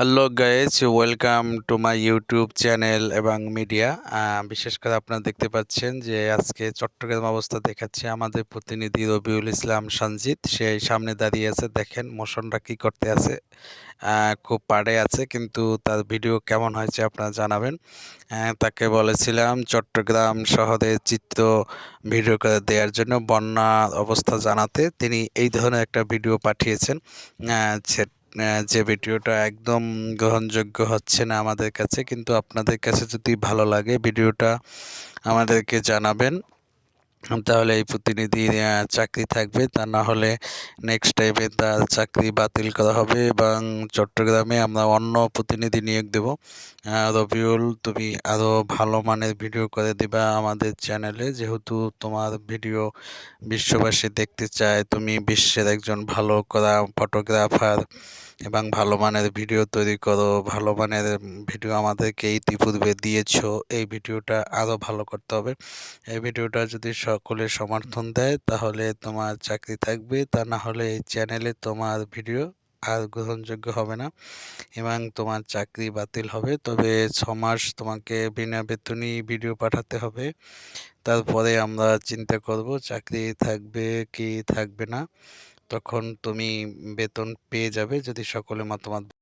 Hello guys welcome to my YouTube channel এবং media. বিশেষ করে আপনারা দেখতে পাচ্ছেন যে আজকে চট্টগ্রাম অবস্থা দেখাচ্ছে আমাদের প্রতিনিধি রবিউল ইসলাম সঞ্জিত। সে সামনে দাঁড়িয়ে আছে, দেখেন মোশনটা কি করতে আছে। খুব পাড়ে আছে, কিন্তু তার ভিডিও কেমন হয়েছে আপনারা জানাবেন। তাকে বলেছিলাম চট্টগ্রাম শহরের চিত্র ভিডিও করে দেওয়ার জন্য, বন্যার অবস্থা জানাতে। তিনি এই ধরনের একটা ভিডিও পাঠিয়েছেন। যে ভিডিওটা একদম গ্রহণযোগ্য হচ্ছে না আমাদের কাছে, কিন্তু আপনাদের কাছে যদি ভালো লাগে, ভিডিওটা আমাদেরকে জানাবেন। তাহলে এই প্রতিনিধির চাকরি থাকবে। তা না হলে নেক্সট টাইমে তার চাকরি বাতিল করা হবে এবং চট্টগ্রামে আমরা অন্য প্রতিনিধি নিয়োগ দেব। রবিউল, তুমি আরও ভালো মানের ভিডিও করে দিবা আমাদের চ্যানেলে যেহেতু তোমার ভিডিও বিশ্ববাসী দেখতে চায়, তুমি বিশ্বের একজন ভালো করা ফটোগ্রাফার এবং ভালো মানের ভিডিও তৈরি করো, ভালো মানের ভিডিও আমাদেরকে ইতিপূর্বে দিয়েছ, এই ভিডিওটা আরও ভালো করতে হবে। এই ভিডিওটা যদি সকলে সমর্থন দেয়, তাহলে তোমার চাকরি থাকবে, তা না হলে এই চ্যানেলে তোমার ভিডিও আর গ্রহণযোগ্য হবে না এবং তোমার চাকরি বাতিল হবে। তবে ছ মাস তোমাকে বিনা বেতনই ভিডিও পাঠাতে হবে। তারপরে আমরা চিন্তা করব, চাকরি থাকবে কি থাকবে না। তখন তুমি বেতন পেয়ে যাবে যদি সকলে মতামত